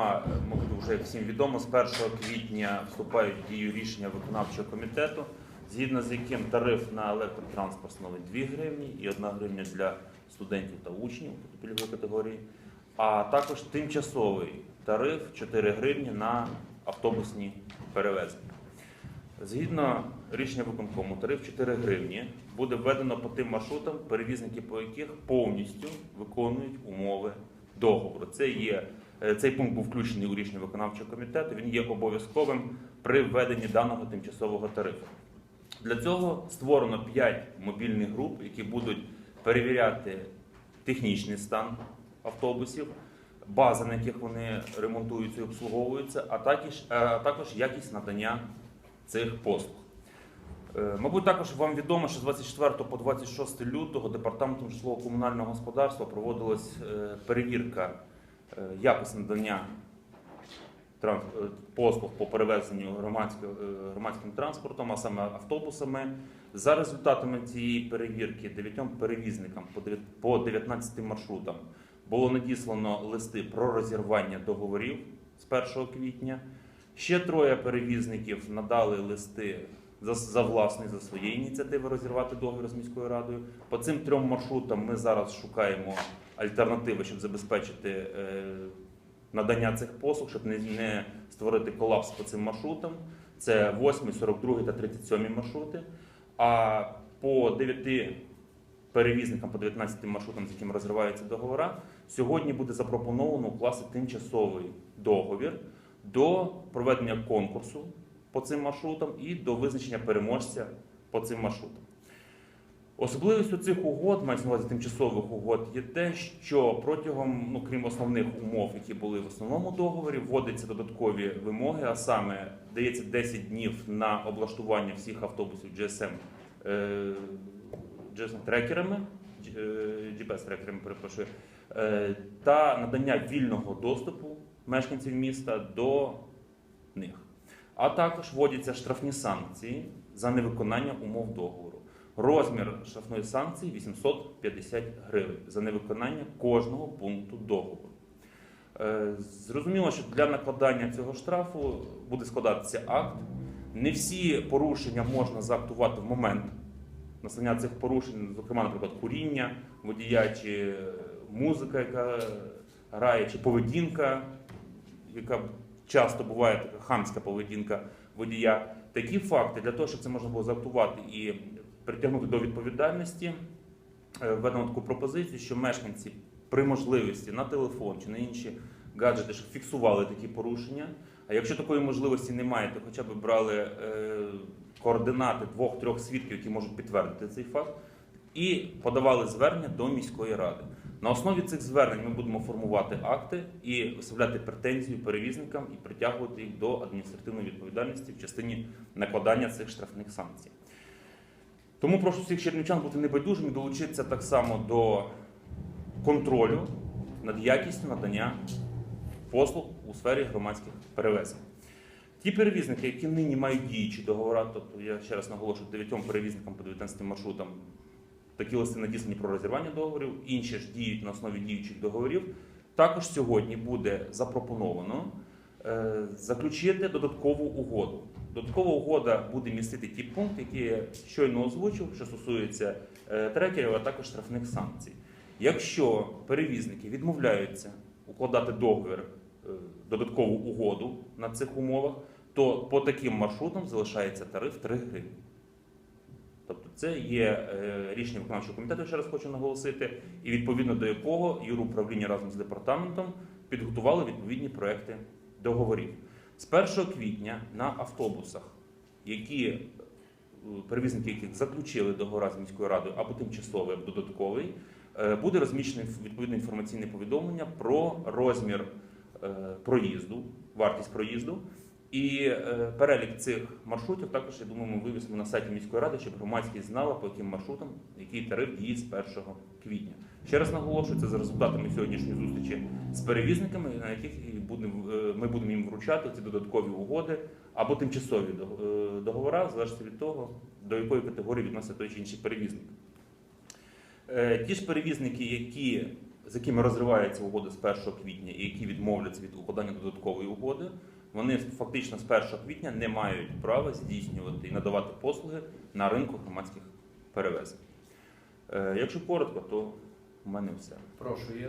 е, мабуть, вже всім відомо, з 1 квітня вступають в дію рішення виконавчого комітету, згідно з яким тариф на електротранспорт становить 2 гривні і 1 гривня для студентів та учнів пільгової категорії, а також тимчасовий тариф 4 гривні на автобусні перевезення. Згідно рішення виконкому, тариф 4 гривні буде введено по тим маршрутам, перевізники по яких повністю виконують умови договору. Це є цей пункт був включений у рішення виконавчого комітету. Він є обов'язковим при введенні даного тимчасового тарифу. Для цього створено 5 мобільних груп, які будуть перевіряти технічний стан автобусів, бази, на яких вони ремонтуються і обслуговуються, а також, а також якість надання цих послуг. Е, Мабуть, також вам відомо, що з 24 по 26 лютого департаментом житлово-комунального господарства проводилась е, перевірка е, якості надання е, послуг по перевезенню е, громадським транспортом, а саме автобусами. За результатами цієї перевірки дев'ятьом перевізникам по дев'ят- 19 маршрутам було надіслано листи про розірвання договорів з 1 квітня. Ще троє перевізників надали листи за, за власної, за своєї ініціативи розірвати договір з міською радою. По цим трьом маршрутам ми зараз шукаємо альтернативи, щоб забезпечити е, надання цих послуг, щоб не, створити колапс по цим маршрутам. Це 8, 42 та 37 маршрути. А по 9 перевізникам, по 19 маршрутам, з якими розриваються договори, сьогодні буде запропоновано укласти тимчасовий договір до проведення конкурсу по цим маршрутам і до визначення переможця по цим маршрутам. Особливістю цих угод, мається на увазі тимчасових угод, є те, що протягом, ну крім основних умов, які були в основному договорі, вводяться додаткові вимоги, а саме дається 10 днів на облаштування всіх автобусів GSM, е, GSM трекерами, е, GPS трекерами, перепрошую, е, та надання вільного доступу мешканців міста до них. А також вводяться штрафні санкції за невиконання умов договору. Розмір штрафної санкції 850 гривень за невиконання кожного пункту договору. Е, Зрозуміло, що для накладання цього штрафу буде складатися акт. Не всі порушення можна заактувати в момент настання цих порушень, зокрема, наприклад, куріння, водія чи е, музика, яка грає, чи поведінка, яка часто буває така хамська поведінка водія. Такі факти для того, щоб це можна було заактувати і притягнути до відповідальності, е, введено таку пропозицію, що мешканці при можливості на телефон чи на інші гаджети щоб фіксували такі порушення. А якщо такої можливості немає, то хоча б брали е, координати двох-трьох свідків, які можуть підтвердити цей факт, і подавали звернення до міської ради. На основі цих звернень ми будемо формувати акти і виставляти претензію перевізникам і притягувати їх до адміністративної відповідальності в частині накладання цих штрафних санкцій. Тому прошу всіх чернівчан бути небайдужими, долучитися так само до контролю над якістю надання послуг у сфері громадських перевезень. Ті перевізники, які нині мають діючі договори, тобто я ще раз наголошую, дев'ятьом перевізникам по 19 маршрутам такі листи надіслані про розірвання договорів, інші ж діють на основі діючих договорів. Також сьогодні буде запропоновано заключити додаткову угоду. Додаткова угода буде містити ті пункти, які я щойно озвучив, що стосується е, трекерів, а також штрафних санкцій. Якщо перевізники відмовляються укладати договір, е, додаткову угоду на цих умовах, то по таким маршрутам залишається тариф 3 гривні. Тобто це є е, рішення виконавчого комітету, ще раз хочу наголосити, і відповідно до якого юруправління разом з департаментом підготували відповідні проекти договорів. З 1 квітня на автобусах, які е, перевізники, яких заключили договори з міською радою або тимчасовий, або додатковий, е, буде розміщено відповідне інформаційне повідомлення про розмір е, проїзду, вартість проїзду. І перелік цих маршрутів також, я думаю, ми вивісимо на сайті міської ради, щоб громадськість знала, по яким маршрутам який тариф діє з 1 квітня. Ще раз наголошую, це за результатами сьогоднішньої зустрічі з перевізниками, на яких е, ми будемо їм вручати ці додаткові угоди або тимчасові е, договори, залежить від того, до якої категорії відноситься той чи інший перевізник. Е, Ті ж перевізники, які з якими розривається угода з 1 квітня і які відмовляться від укладання додаткової угоди, вони фактично з 1 квітня не мають права здійснювати і надавати послуги на ринку громадських перевезень. Якщо коротко, то в мене все. Прошу, є